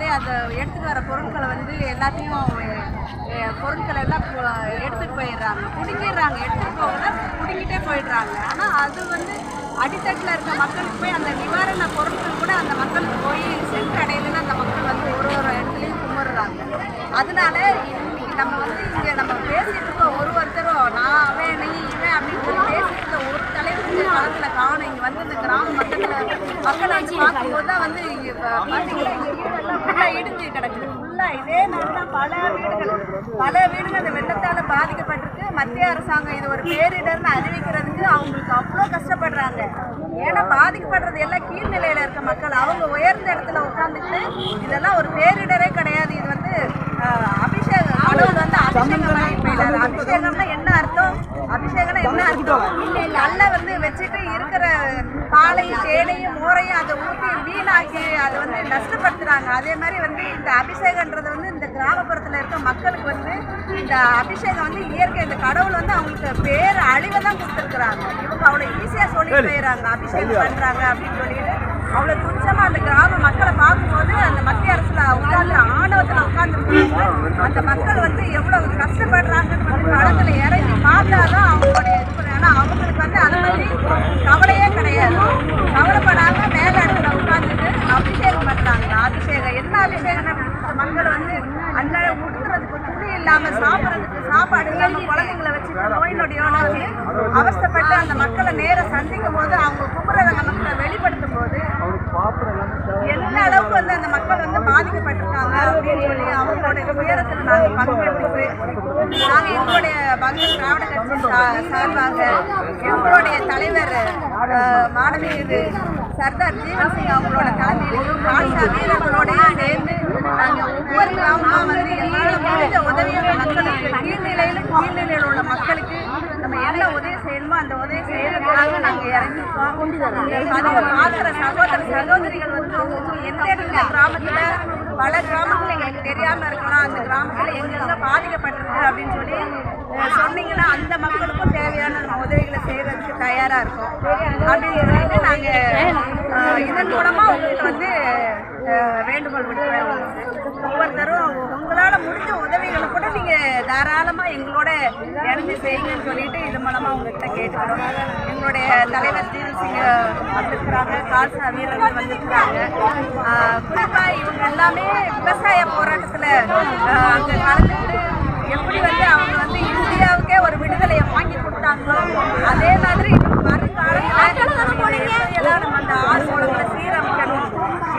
மாதிரி அதை எடுத்துகிட்டு வர பொருட்களை வந்து எல்லாத்தையும் பொருட்களை எல்லாம் எடுத்துகிட்டு போயிடுறாங்க. பிடுங்கிடுறாங்க. எடுத்துகிட்டு போகல பிடுங்கிட்டே போயிடுறாங்க. ஆனால் அது வந்து அடித்தட்டில் இருக்க மக்களுக்கு போய் அந்த நிவாரண பொருட்கள் கூட அந்த மக்களுக்கு போய் சென்றடையலன்னு அந்த மக்கள் வந்து ஒரு ஒரு இடத்துலையும் கும்பிடுறாங்க அதனால இன்னைக்கு நம்ம வந்து இங்கே நம்ம பேசிட்டு இருக்க ஒரு ஒருத்தரும் நான் அவன் நீ இவன் அப்படின்னு சொல்லி பேசிட்டு இருக்க ஒரு தலைவருக்கு காலத்தில் காணும். இங்கே வந்து இந்த கிராம மக்களில் மக்களை வச்சு பார்க்கும்போது தான் வந்து இங்கே பார்த்தீங்கன்னா ஃபுல்லாக இடிஞ்சு கிடக்குது. ஃபுல்லாக இதே மாதிரி தான் பல வீடுகள் பல வீடுகள் அந்த வெள்ளத்தால் பாதிக்கப்பட்டிருக்கு. மத்திய அரசாங்கம் இது ஒரு பேரிடர்னு அறிவிக்கிறதுக்கு அவங்களுக்கு அவ்வளோ கஷ்டப்படுறாங்க. ஏன்னா பாதிக்கப்படுறது எல்லாம் கீழ்நிலையில் இருக்க மக்கள். அவங்க உயர்ந்த இடத்துல உட்காந்துட்டு இதெல்லாம் ஒரு பேரிடரே கிடையாது. இது வந்து ஆஹ், அபிஷேகம் கடவுள் வந்து அபிஷேகம் அபிஷேகம்னா என்ன அர்த்தம்? அபிஷேகம்னா என்ன அர்த்தம்? கல்லை வந்து வச்சுட்டு இருக்கிற பாலையும் தேனையும் மோரையும் அதை ஊற்றி வீணாக்கி அதை வந்து நஷ்டப்படுத்துறாங்க. அதே மாதிரி வந்து இந்த அபிஷேகன்றது வந்து இந்த கிராமப்புறத்தில் இருக்க மக்களுக்கு வந்து இந்த அபிஷேகம் வந்து இயற்கை இந்த கடவுள் வந்து அவங்களுக்கு பேர் அழிவை தான் கொடுத்துருக்குறாங்க. இவங்க அவ்வளோ ஈஸியாக சொல்லி போயிடுறாங்க. அபிஷேகம் பண்ணுறாங்க அப்படின்னு சொல்லிட்டு அவ்வளோ துச்சமாக அந்த கிராம மக்களை பார்க்கும்போது அந்த மத்திய அரசில் உட்காந்து ஆணவத்தில் உட்காந்துருக்காங்க அந்த மக்கள் வந்து எவ்வளோ கஷ்டப்படுறாங்கன்னு வந்து களத்தில் இறங்கி பார்த்தாதான் அவங்களுடைய இது பண்ண- ஆனா அவங்களுக்கு வந்து அதை பற்றி கவலையே கிடையாது கவலைப்படாம மேல இடத்துல உட்காந்துட்டு அபிஷேகம் பண்றாங்க அபிஷேகம் என்ன அபிஷேகம் இந்த மக்கள் வந்து அன்றாடம் உடுத்துறதுக்கு துணி இல்லாம சாப்பிட்றதுக்கு சாப்பாடு இல்லாம குழந்தைங்களை வச்சுட்டு நோய் நொடியோட வந்து அவஸ்தைப்பட்டு அந்த மக்களை நேர சந்திக்கும் போது அவங்க கும்புறத நமக்கு வெளிப்படுத்தும் போது எந்த அளவுக்கு வந்து அந்த மக்கள் வந்து பாதிக்கப்பட்டிருக்காங்க அப்படின்னு சொல்லி அவங்களுடைய உயரத்தில் நாங்கள் பங்கெடுத்துட்டு நாங்கள் எங்களுடைய பங்கு திராவிட கட்சி சா- சார்பாக எங்களுடைய தலைவர் மாணவியர் சர்தார் ஜீவன் சிங் அவங்களோட தலைமையிலும் பாஷா வீரர்களோடையும் சேர்ந்து நாங்கள் ஒவ்வொரு கிராமமாக வந்து எங்களால் முடிஞ்ச உதவியை மக்களுக்கு கீழ்நிலையில கீழ்நிலையில் உள்ள மக்களுக்கு நம்ம என்ன உதவி செய்யணுமோ அந்த உதவி செய்யறதுக்காக நாங்கள் இறங்கியிருக்கோம் அதை பதிவை பார்க்குற சகோதர சகோதரிகள் வந்து எந்த இடத்துல கிராமத்தில் பல கிராமங்கள் எங்களுக்கு தெரியாமல் இருக்கலாம் அந்த கிராமத்தில் எங்கெங்க பாதிக்கப்பட்டிருக்கு அப்படின்னு சொல்லி சொன்னீங்கன்னா அந்த மக்களுக்கும் தேவையான நம்ம உதவிகளை செய்யறதுக்கு தயாராக இருக்கும். அப்படின்னு சொல்லிட்டு நாங்கள் இதன் மூலமாக உங்களுக்கு வந்து அஹ், வேண்டுகோள் விடுக்கிறேன் ஒவ்வொருத்தரும் உங்களால் முடிஞ்ச உதவிகளை கூட நீங்கள் தாராளமாக எங்களோட இணைஞ்சு செய்யுங்கன்னு சொல்லிட்டு இது மூலமாக உங்ககிட்ட கேட்டுக்கிறோம். எங்களுடைய தலைவர் ஜீவன் சிங் வந்திருக்கிறாங்க கால்சா வீரர்கள் வந்திருக்கிறாங்க. குறிப்பாக இவங்க எல்லாமே விவசாய போராட்டத்தில் அங்கே கலந்துட்டு எப்படி வந்து அவங்க வந்து இந்தியாவுக்கே ஒரு விடுதலையை வாங்கி கொடுத்தாங்களோ அதே மாதிரி வருங்காலத்தில் எல்லாம் நம்ம அந்த ஆசோளங்களை சீரமைக்கணும்.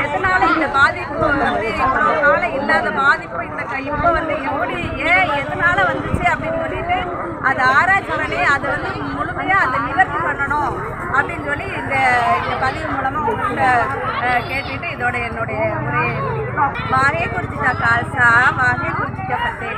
எதனால இந்த பாதிப்பு வந்து இவ்வளோ காலம் இல்லாத பாதிப்பு? இந்த க- இப்போ வந்து எப்படி ஏன் எதனால வந்துச்சு அப்படின்னு சொல்லிட்டு அதை ஆராய்ச்சி பண்ணி அதை வந்து முழுமையாக அதை நிவர்த்தி பண்ணணும் அப்படின்னு சொல்லி இந்த இந்த பதிவு மூலமாக உங்கள்கிட்ட கேட்டுட்டு இதோட என்னுடைய உரையை வாகை குறிச்சிட்டா கால்சா வாகை குறிச்சிட்ட பத்தே.